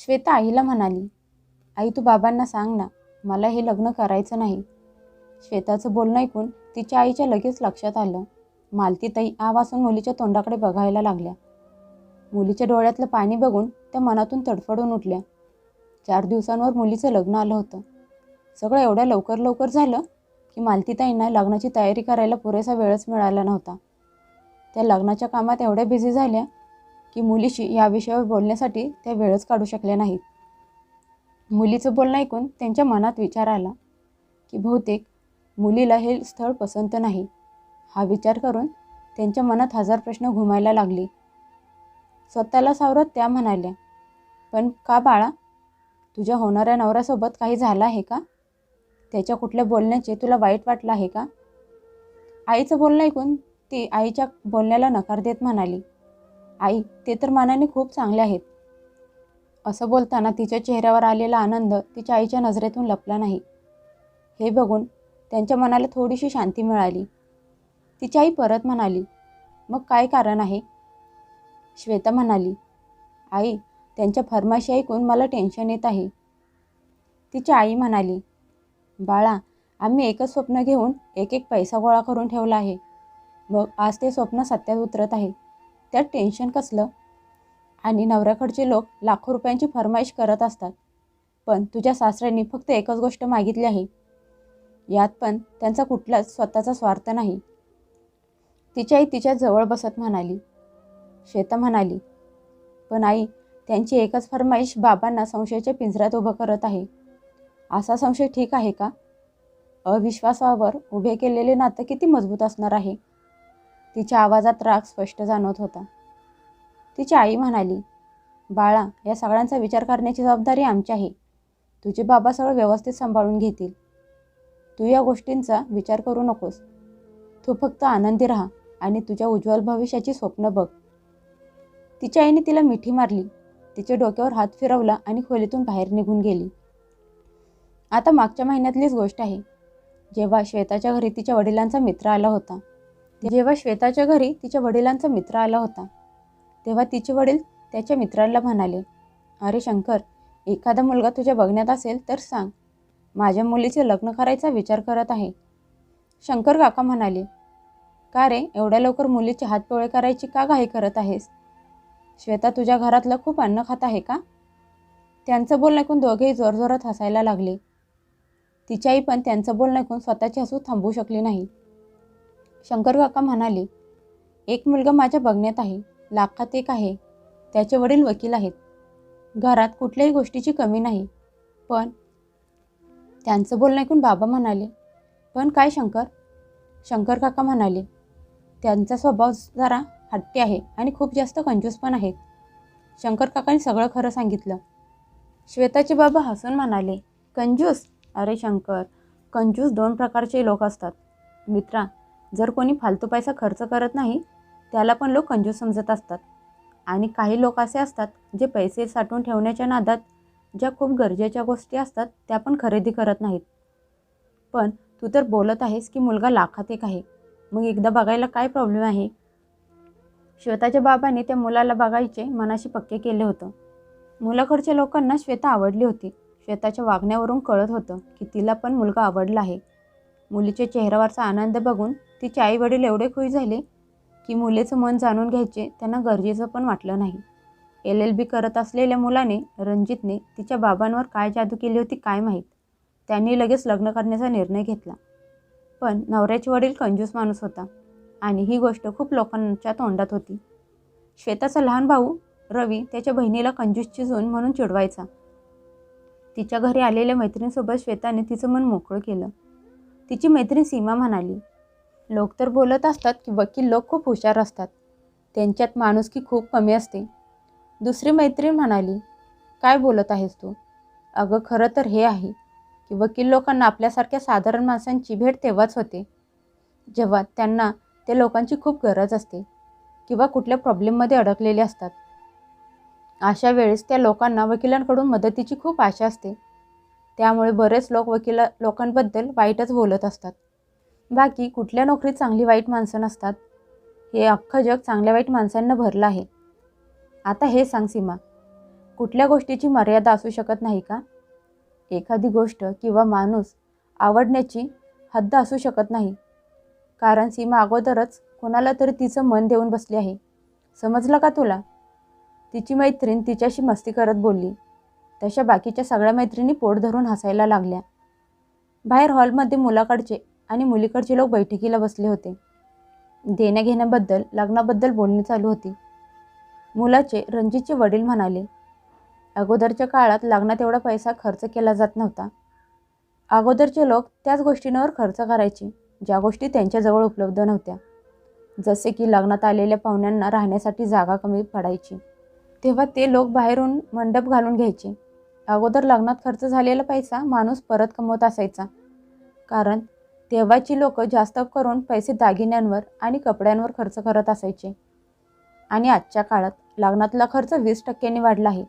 श्वेता आईला म्हणाली आई तू बाबांना सांग ना मला हे लग्न करायचं नाही. श्वेताचं बोलणं ऐकून तिच्या आईच्या लगेच लक्षात आलं. मालतीताई आवासून मुलीच्या तोंडाकडे बघायला लागल्या. मुलीच्या डोळ्यातलं पाणी बघून त्या मनातून तडफडून उठल्या. चार दिवसांवर मुलीचं लग्न आलं होतं. सगळं एवढ्या लवकर लवकर झालं की मालतीताईंना लग्नाची तयारी करायला पुरेसा वेळच मिळाला नव्हता. त्या लग्नाच्या कामात एवढ्या बिझी झाल्या की मुलीशी या विषयावर बोलण्यासाठी त्या वेळच काढू शकल्या नाहीत. मुलीचं बोलणं ऐकून त्यांच्या मनात विचार आला की बहुतेक मुलीला हे स्थळ पसंत नाही. हा विचार करून त्यांच्या मनात हजार प्रश्न घुमायला लागले. स्वतःला सावरत त्या म्हणाल्या पण का बाळा तुझ्या होणाऱ्या नवऱ्यासोबत काही झालं आहे का? त्याच्या कुठल्या बोलण्याचे तुला वाईट वाटलं आहे का? आईचं बोलणं ऐकून ती आईच्या बोलण्याला नकार देत म्हणाली आई ते तर मानाने खूप चांगले आहेत. असं बोलताना तिच्या चेहऱ्यावर आलेला आनंद तिच्या आईच्या नजरेतून लपला नाही. हे बघून त्यांच्या मनाला थोडीशी शांती मिळाली. तिची आई परत म्हणाली मग काय कारण आहे? श्वेता म्हणाली आई त्यांच्या फरमाशी ऐकून मला टेन्शन येत आहे. तिची आई म्हणाली बाळा आम्ही एकच स्वप्न घेऊन एक एक पैसा गोळा करून ठेवला आहे. मग आज ते स्वप्न सत्यात उतरत आहे. त्यात टेन्शन कसलं? आणि नवऱ्याकडचे लोक लाखो रुपयांची फरमाईश करत असतात. पण तुझ्या सासऱ्यांनी फक्त एकच गोष्ट मागितली आहे. यात पण त्यांचा कुठलाच स्वतःचा स्वार्थ नाही. तिची आई तिच्या जवळ बसत म्हणाली. श्वेता म्हणाली पण आई त्यांची एकच फरमाईश बाबांना संशयाच्या पिंजऱ्यात उभं करत आहे. असा संशय ठीक आहे का? अविश्वासावर उभे केलेले नातं किती मजबूत असणार आहे. तिच्या आवाजात राग स्पष्ट जाणवत होता. तिची आई म्हणाली बाळा या सगळ्यांचा विचार करण्याची जबाबदारी आमची आहे. तुझे बाबा सगळं व्यवस्थित सांभाळून घेतील. तू या गोष्टींचा विचार करू नकोस. तू फक्त आनंदी राहा आणि तुझ्या उज्ज्वल भविष्याची स्वप्न बघ. तिच्या आईने तिला मिठी मारली. तिच्या डोक्यावर हात फिरवला आणि खोलीतून बाहेर निघून गेली. आता मागच्या महिन्यातलीच गोष्ट आहे. जेव्हा श्वेताच्या घरी तिच्या वडिलांचा मित्र आला होता जेव्हा श्वेताच्या घरी तिच्या वडिलांचा मित्र आला होता तेव्हा तिचे वडील त्याच्या मित्राला म्हणाले अरे शंकर एखादा मुलगा तुझ्या बघण्यात असेल तर सांग. माझ्या मुलीचे लग्न करायचा विचार करत आहे. शंकर काका म्हणाले का रे एवढ्या लवकर मुलीचे हातपोळे करायची का घाई करत आहेस? श्वेता तुझ्या घरातलं खूप अन्न खात आहे का? त्यांचं बोलणं ऐकून दोघेही जोरजोरात हसायला लागले. तिची आई पण त्यांचं बोलणं ऐकून स्वतःची हसू थांबवू शकली नाही. शंकर काका म्हणाले एक मुलगा माझ्या बघण्यात आहे लाखात एक आहे त्याचे वडील वकील आहेत. घरात कुठल्याही गोष्टीची कमी नाही. पण त्यांचं बोलणं ऐकून बाबा म्हणाले पण काय शंकर? शंकर काका म्हणाले त्यांचा स्वभाव जरा हट्टी आहे आणि खूप जास्त कंजूस पण आहेत. शंकर काकांनी सगळं खरं सांगितलं. श्वेताचे बाबा हसून म्हणाले कंजूस? अरे शंकर कंजूस दोन प्रकारचे लोक असतात. मित्रा जर कोणी फालतू पैसा खर्च करत नाही त्याला पण लोक कंजूस समजत असतात. आणि काही लोक असे असतात जे पैसे साठवून ठेवण्याच्या नादात ज्या खूप गरजेच्या गोष्टी असतात त्या पण खरेदी करत नाहीत. पण तू तर बोलत आहेस की मुलगा लाखात एक आहे. मग एकदा बघायला काय प्रॉब्लेम आहे? श्वेताच्या बाबांनी त्या मुलाला बघायचे मनाशी पक्के केले होतं. मुलाकडच्या लोकांना श्वेता आवडली होती. श्वेताच्या वागण्यावरून कळत होतं की तिला पण मुलगा आवडला आहे. मुलीच्या चेहऱ्यावरचा आनंद बघून तिचे आई वडील एवढे खुश झाले की मुलीचं मन जाणून घ्यायचे त्यांना गरजेचं पण वाटलं नाही. एल एल बी करत असलेल्या मुलाने रणजितने तिच्या बाबांवर काय जादू केली होती काय माहीत? त्यांनी लगेच लग्न करण्याचा निर्णय घेतला. पण नवऱ्याचे वडील कंजूस माणूस होता आणि ही गोष्ट खूप लोकांच्या तोंडात होती. श्वेताचा लहान भाऊ रवी त्याच्या बहिणीला कंजूसची जून म्हणून चिडवायचा. तिच्या घरी आलेल्या मैत्रिणीसोबत श्वेताने तिचं मन मोकळं केलं. तिची मैत्रीण सीमा म्हणाली लोक तर बोलत असतात की वकील लोक खूप हुशार असतात. त्यांच्यात माणुसकी खूप कमी असते. दुसरी मैत्रीण म्हणाली काय बोलत आहेस तू? अगं खरं तर हे आहे की वकील लोकांना आपल्यासारख्या साधारण माणसांची भेट तेव्हाच होते जेव्हा त्यांना ते लोकांची खूप गरज असते किंवा कुठल्या प्रॉब्लेममध्ये अडकलेले असतात. अशा वेळेस त्या लोकांना वकिलांकडून मदतीची खूप आशा असते. त्यामुळे बरेच लोक वकिला लोकांबद्दल वाईटच बोलत असतात. बाकी कुठल्या नोकरीत चांगली वाईट माणसं नसतात हे अख्खं जग चांगल्या वाईट माणसांना भरलं आहे. आता हे सांग सीमा कुठल्या गोष्टीची मर्यादा असू शकत नाही का? एखादी गोष्ट किंवा माणूस आवडण्याची हद्द असू शकत नाही. कारण सीमा अगोदरच कोणाला तरी तिचं मन देऊन बसली आहे. समजलं का तुला? तिची मैत्रीण तिच्याशी मस्ती करत बोलली. तशा बाकीच्या सगळ्या मैत्रिणी पोट धरून हसायला लागल्या. बाहेर हॉलमध्ये मुलाकडचे आणि मुलीकडचे लोक बैठकीला बसले होते. देण्याघेण्याबद्दल लग्नाबद्दल बोलणी चालू होती. मुलाचे रणजितचे वडील म्हणाले अगोदरच्या काळात लग्नात एवढा पैसा खर्च केला जात नव्हता. अगोदरचे लोक त्याच गोष्टींवर खर्च करायचे ज्या गोष्टी त्यांच्याजवळ उपलब्ध नव्हत्या. जसे की लग्नात आलेल्या पाहुण्यांना राहण्यासाठी जागा कमी पडायची. तेव्हा ते लोक बाहेरून मंडप घालून घ्यायचे. अगोदर लग्नात खर्च झालेला पैसा माणूस परत कमवत असायचा. कारण तेव्हाची लोक जास्त करून पैसे दागिन्यांवर आणि कपड्यांवर खर्च करत असायचे. आणि आजच्या काळात लग्नातला खर्च वीस टक्क्यांनी वाढला आहे.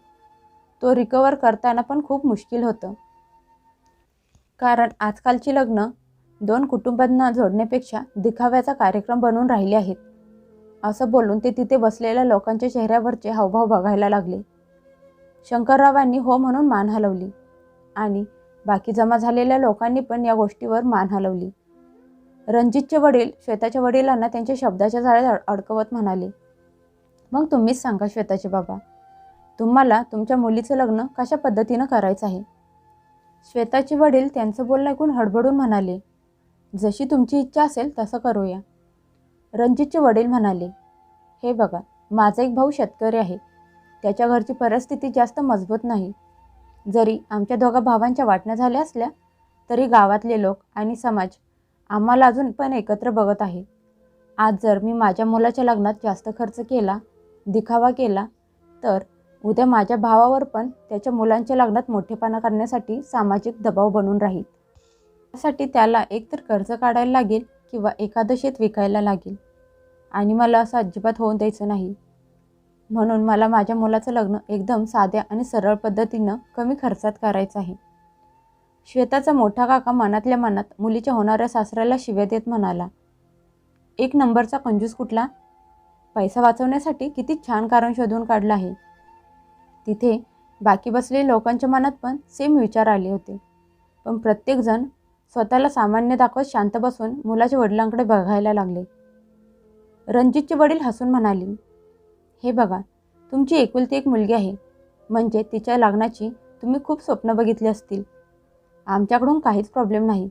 तो रिकवर करताना पण खूप मुश्किल होतं. कारण आजकालची लग्न दोन कुटुंबांना जोडण्यापेक्षा दिखाव्याचा कार्यक्रम बनवून राहिले आहेत. असं बोलून ते तिथे बसलेल्या लोकांच्या चेहऱ्यावरचे हावभाव बघायला लागले. शंकररावांनी हो म्हणून मान हलवली. आणि बाकी जमा झालेल्या लोकांनी पण या गोष्टीवर मान हलवली. रणजितचे वडील श्वेताच्या वडिलांना त्यांच्या शब्दाच्या जाळ्यात अड अडकवत म्हणाले मग तुम्हीच सांगा श्वेताचे बाबा तुम्हाला तुमच्या मुलीचं लग्न कशा पद्धतीनं करायचं आहे? श्वेताचे वडील त्यांचं बोलणं ऐकून हडबडून म्हणाले जशी तुमची इच्छा असेल तसं करूया. रणजितचे वडील म्हणाले हे बघा माझा एक भाऊ शेतकरी आहे. त्याच्या घरची परिस्थिती जास्त मजबूत नाही. जरी आमच्या दोघा भावांच्या वाटण्या झाल्या असल्या तरी गावातले लोक आणि समाज आम्हाला अजून पण एकत्र बघत आहे. आज जर मी माझ्या मुलाच्या लग्नात जास्त खर्च केला दिखावा केला तर उद्या माझ्या भावावर पण त्याच्या मुलांच्या लग्नात मोठेपणा करण्यासाठी सामाजिक दबाव बनून राहील. त्यासाठी त्याला एकतर कर्ज काढायला लागेल किंवा एखादं शेत विकायला लागेल. आणि मला असं अजिबात होऊन द्यायचं नाही. म्हणून मला माझ्या मुलाचं लग्न एकदम साध्या आणि सरळ पद्धतीनं कमी खर्चात करायचं आहे. श्वेताचा मोठा काका मनातल्या मनात मुलीच्या होणाऱ्या सासऱ्याला शिव्या देत म्हणाला एक नंबरचा कंजूस कुठला? पैसा वाचवण्यासाठी किती छान कारण शोधून काढलं आहे. तिथे बाकी बसलेल्या लोकांच्या मनात पण सेम विचार आले होते. पण प्रत्येकजण स्वतःला सामान्य दाखवत शांत बसून मुलाच्या वडिलांकडे बघायला लागले. रणजितचे वडील हसून म्हणाले हे बघा तुमची एकुलती एक मुलगी आहे. म्हणजे तिच्या लग्नाची तुम्ही खूप स्वप्न बघितली असतील. आमच्याकडून काहीच प्रॉब्लेम नाही.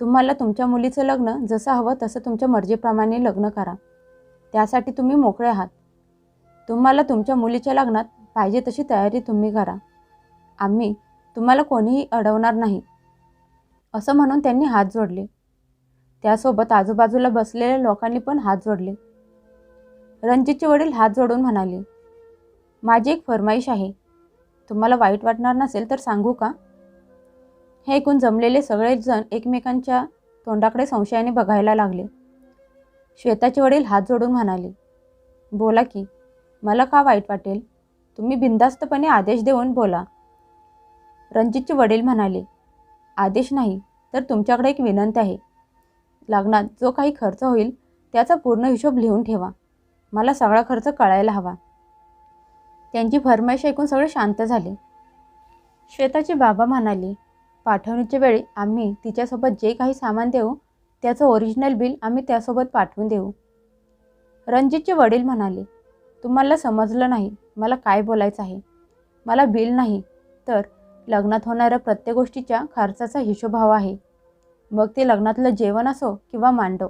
तुम्हाला तुमच्या मुलीचं लग्न जसं हवं तसं तुमच्या मर्जीप्रमाणे लग्न करा. त्यासाठी तुम्ही मोकळे आहात. तुम्हाला तुमच्या मुलीच्या लग्नात पाहिजे तशी तयारी तुम्ही करा. आम्ही तुम्हाला कोणीही अडवणार नाही. असं म्हणून त्यांनी हात जोडले. त्यासोबत आजूबाजूला बसलेल्या लोकांनी पण हात जोडले. रणजितचे वडील हात जोडून म्हणाले माझी एक फरमाईश आहे. तुम्हाला वाईट वाटणार नसेल तर सांगू का? हे ऐकून जमलेले सगळेजण एकमेकांच्या तोंडाकडे संशयाने बघायला लागले. श्वेताचे वडील हात जोडून म्हणाले बोला की मला का वाईट वाटेल? तुम्ही बिनधास्तपणे आदेश देऊन बोला. रणजितचे वडील म्हणाले आदेश नाही तर तुमच्याकडे एक विनंती आहे. लग्नात जो काही खर्च होईल त्याचा पूर्ण हिशोब लिहून ठेवा. मला सगळा खर्च कळायला हवा. त्यांची फरमाईश ऐकून सगळे शांत झाले. श्वेताचे बाबा म्हणाले पाठवणीच्या वेळी आम्ही तिच्यासोबत जे काही सामान देऊ त्याचं ओरिजिनल बिल आम्ही त्यासोबत पाठवून देऊ. रणजितचे वडील म्हणाले तुम्हाला समजलं नाही मला काय बोलायचं आहे? मला बिल नाही तर लग्नात होणाऱ्या प्रत्येक गोष्टीच्या खर्चाचा हिशोब हवा आहे. मग ते लग्नातलं जेवण असो किंवा मांडव.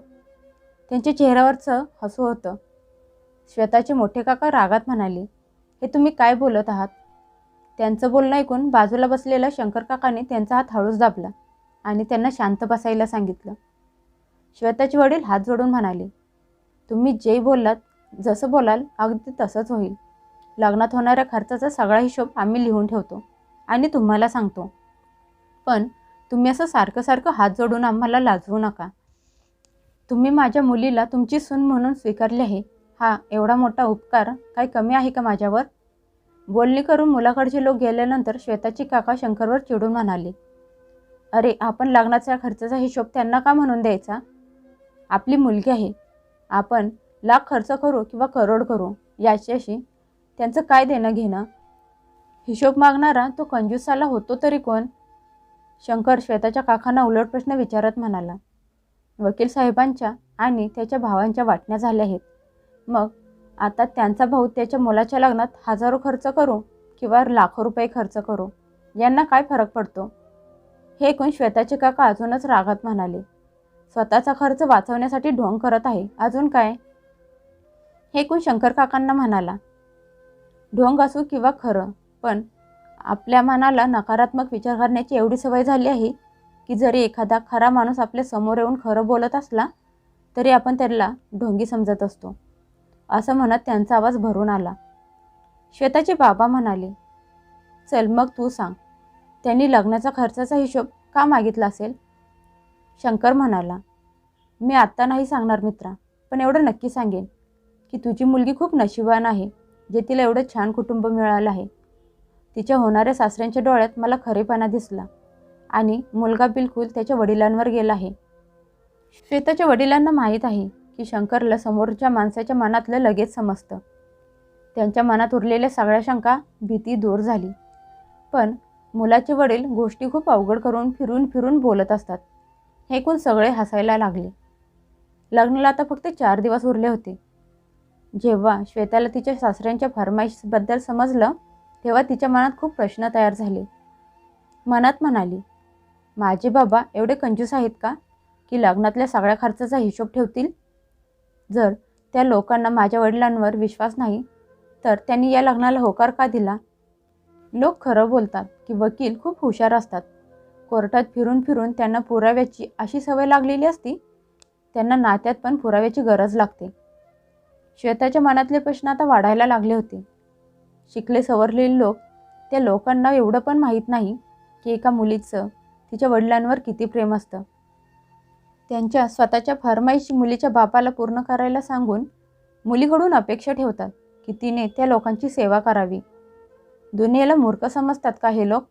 त्यांच्या चेहऱ्यावरचं हसू होतं. श्वेताचे मोठे काका रागात म्हणाले हे तुम्ही काय बोलत आहात? त्यांचं बोलणं ऐकून बाजूला बसलेल्या शंकर काकाने त्यांचा हात हळूच दाबला आणि त्यांना शांत बसायला सांगितलं. श्वेताचे वडील हात जोडून म्हणाले तुम्ही जे बोललात जसं बोलाल अगदी तसंच होईल. लग्नात होणाऱ्या खर्चाचा सगळा हिशोब आम्ही लिहून ठेवतो आणि तुम्हाला सांगतो. पण तुम्ही असं सारखं सारखं हात जोडून आम्हाला लाजवू नका. तुम्ही माझ्या मुलीला तुमची सून म्हणून स्वीकारली आहे. हा एवढा मोठा उपकार काही कमी आहे का माझ्यावर? बोलणी करून मुलाकडचे लोक गेल्यानंतर श्वेताची काका शंकरवर चिडून म्हणाले अरे आपण लग्नाचा खर्चाचा हिशोब त्यांना का म्हणून द्यायचा? आपली मुलगी आहे. आपण लाख खर्च करू किंवा करोड करू याच्याशी त्यांचं काय देणं घेणं? हिशोब मागणारा तो कंजूसाला होतो तरी कोण? शंकर श्वेताच्या काकांना उलट प्रश्न विचारत म्हणाला वकील साहेबांच्या आणि त्याच्या भावांच्या वाटण्या झाल्या आहेत. मग आता त्यांचा भाऊ त्याच्या मुलाच्या लग्नात हजारो खर्च करू किंवा लाखो रुपये खर्च करू? यांना काय फरक पडतो? हे ऐकून श्वेताचे काका अजूनच रागात म्हणाले. स्वतःचा खर्च वाचवण्यासाठी ढोंग करत आहे. अजून काय? हे ऐकून शंकर काकांना म्हणाला. ढोंग असो किंवा खरं पण आपल्या मनाला नकारात्मक विचार करण्याची एवढी सवय झाली आहे की जरी एखादा खरा माणूस आपल्यासमोर येऊन खरं बोलत असला तरी आपण त्याला ढोंगी समजत असतो. असं म्हणत त्यांचा आवाज भरून आला. श्वेताचे बाबा म्हणाले चल मग तू सांग त्यांनी लग्नाचा खर्चाचा हिशोब का मागितला असेल? शंकर म्हणाला मी आत्ता नाही सांगणार मित्रा पण एवढं नक्की सांगेन की तुझी मुलगी खूप नशिबान आहे जे तिला एवढं छान कुटुंब मिळालं आहे. तिच्या होणाऱ्या सासऱ्यांच्या डोळ्यात मला खरेपणा दिसला आणि मुलगा बिलकुल त्याच्या वडिलांवर गेला आहे. श्वेताच्या वडिलांना माहीत आहे की शंकरला समोरच्या माणसाच्या मनातलं लगेच समजतं. त्यांच्या मनात उरलेल्या सगळ्या शंका भीती दूर झाली. पण मुलाचे वडील गोष्टी खूप अवघड करून फिरून फिरून बोलत असतात. हे ऐकून सगळे हसायला लागले. लग्नाला आता फक्त चार दिवस उरले होते. जेव्हा श्वेताला तिच्या सासऱ्यांच्या फरमाईशबद्दल समजलं तेव्हा तिच्या मनात खूप प्रश्न तयार झाले. मनात म्हणाली माझे बाबा एवढे कंजूस आहेत का? की लग्नातल्या सगळ्या खर्चाचा हिशोब ठेवतील? जर त्या लोकांना माझ्या वडिलांवर विश्वास नाही तर त्यांनी या लग्नाला होकार का दिला? लोक खरं बोलतात की वकील खूप हुशार असतात. कोर्टात फिरून फिरून त्यांना पुराव्याची अशी सवय लागलेली असती. त्यांना नात्यात पण पुराव्याची गरज लागते. श्वेताच्या मनातले प्रश्न आता वाढायला लागले होते. शिकले सवरलेले लोक त्या लोकांना एवढं पण माहीत नाही की एका मुलीचं तिच्या वडिलांवर किती प्रेम असतं. त्यांच्या स्वतःच्या फरमाईशी मुलीच्या बापाला पूर्ण करायला सांगून मुलीकडून अपेक्षा ठेवतात की तिने त्या लोकांची सेवा करावी. दुनियेला मूर्ख समजतात का हे लोक?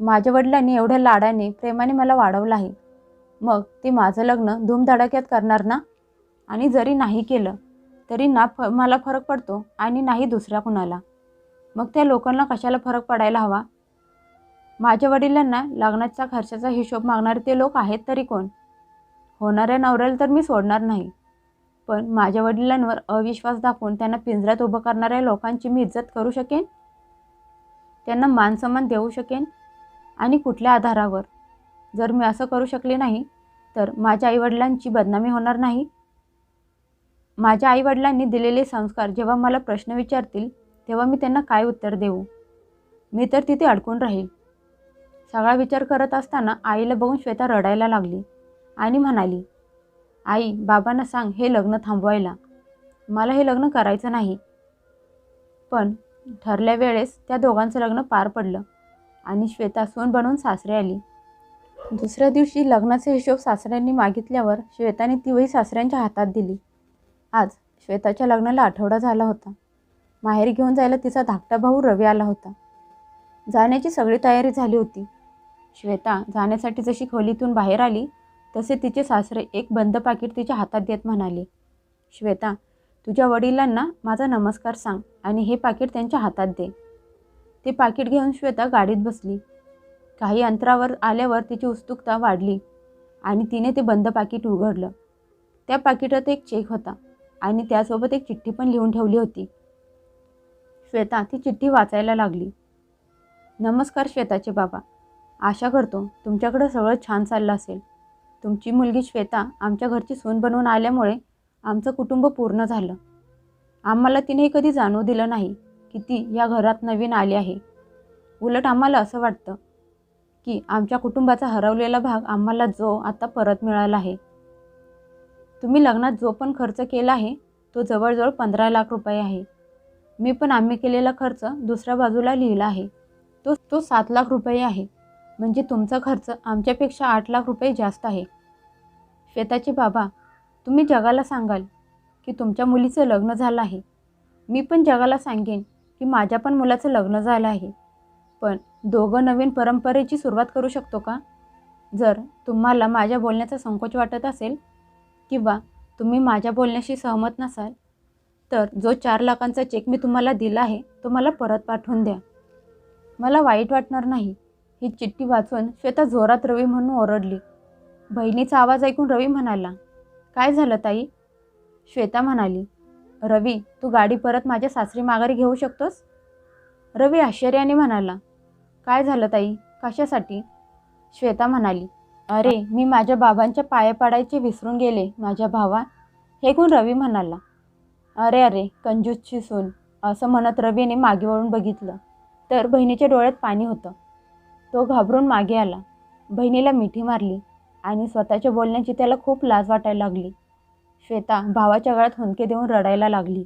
माझ्या वडिलांनी एवढ्या लाडाने प्रेमाने मला वाढवलं आहे. मग ते माझं लग्न धूमधडाक्यात करणार ना? आणि जरी नाही केलं तरी ना फ मला फरक पडतो आणि नाही दुसऱ्या कुणाला. मग त्या लोकांना कशाला फरक पडायला हवा? माझ्या वडिलांना लग्नाचा खर्चाचा हिशोब मागणारे ते लोक आहेत तरी कोण? होणाऱ्या नवऱ्याला तर मी सोडणार नाही. पण माझ्या वडिलांवर अविश्वास दाखवून त्यांना पिंजऱ्यात उभं करणाऱ्या लोकांची मी इज्जत करू शकेन? त्यांना मानसन्मान देऊ शकेन? आणि कुठल्या आधारावर? जर मी असं करू शकले नाही तर माझ्या आईवडिलांची बदनामी होणार नाही? माझ्या आईवडिलांनी दिलेले संस्कार जेव्हा मला प्रश्न विचारतील तेव्हा मी त्यांना काय उत्तर देऊ? मी तर तिथे अडकून राहील. सगळा विचार करत असताना आईला बघून श्वेता रडायला लागली. आणि म्हणाली आई बाबांना सांग हे लग्न थांबवायला. मला हे लग्न करायचं नाही. पण ठरल्या वेळेस त्या दोघांचं लग्न पार पडलं आणि श्वेता सून बनवून सासरे आली. दुसऱ्या दिवशी लग्नाचे हिशोब सासऱ्यांनी मागितल्यावर श्वेताने ती वही सासऱ्यांच्या हातात दिली. आज श्वेताच्या लग्नाला आठवडा झाला होता. माहेरी घेऊन जायला तिचा धाकटा भाऊ रवी आला होता. जाण्याची सगळी तयारी झाली होती. श्वेता जाण्यासाठी जशी खोलीतून बाहेर आली तसे तिचे सासरे एक बंद पाकिट तिच्या हातात देत म्हणाले श्वेता तुझ्या वडिलांना माझा नमस्कार सांग आणि हे पाकिट त्यांच्या हातात दे. ते पाकिट घेऊन श्वेता गाडीत बसली. काही अंतरावर आल्यावर तिची उत्सुकता वाढली आणि तिने ते बंद पाकिट उघडलं. त्या पाकिटात एक चेक होता आणि त्यासोबत एक चिठ्ठी पण लिहून ठेवली होती. श्वेता ती चिठ्ठी वाचायला लागली. नमस्कार श्वेताचे बाबा आशा करतो तुमच्याकडं सगळं छान चाललं असेल. तुमची मुलगी श्वेता आमच्या घरची सून बनवून आल्यामुळे आमचं कुटुंब पूर्ण झालं. आम्हाला तिने कधी जाणवू दिलं नाही की ती या घरात नवीन आली आहे. उलट आम्हाला असं वाटतं की आमच्या कुटुंबाचा हरवलेला भाग आम्हाला जो आता परत मिळाला आहे. तुम्ही लग्नात जो पण खर्च केला आहे तो जवळजवळ पंधरा लाख रुपये आहे. मी पण आम्ही केलेला खर्च दुसऱ्या बाजूला लिहिला आहे. तो तो सात लाख रुपये आहे. म्हणजे तुमचा खर्च आमच्यापेक्षा आठ लाख रुपये जास्त आहे. श्वेताचे बाबा तुम्ही जगाला सांगाल की तुमच्या मुलीचं लग्न झालं आहे. मी पण जगाला सांगेन की माझ्या पण मुलाचं लग्न झालं आहे. पण दोघं नवीन परंपरेची सुरुवात करू शकतो का? जर तुम्हाला माझ्या बोलण्याचा संकोच वाटत असेल किंवा तुम्ही माझ्या बोलण्याशी सहमत नसाल तर जो चार लाखांचा चेक मी तुम्हाला दिला आहे तो मला परत पाठवून द्या. मला वाईट वाटणार नाही. ही चिठ्ठी वाचून श्वेता जोरात रवी म्हणून ओरडली. बहिणीचा आवाज ऐकून रवी म्हणाला काय झालं ताई? श्वेता म्हणाली रवी तू गाडी परत माझ्या सासरी माघारी घेऊ शकतोस? रवी आश्चर्याने म्हणाला काय झालं ताई? कशासाठी? श्वेता म्हणाली अरे मी माझ्या बाबांच्या पाया पाडायचे विसरून गेले माझ्या भावा. हे कोण रवी म्हणाला अरे अरे कंजूसची सून असं म्हणत रवीने मागे वळून बघितलं. तर बहिणीच्या डोळ्यात पाणी होतं. तो घाबरून मागे आला. बहिणीला मिठी मारली आणि स्वतःच्या बोलण्याची त्याला खूप लाज वाटायला लागली. श्वेता भावाच्या गळ्यात हुंदके देऊन रडायला लागली.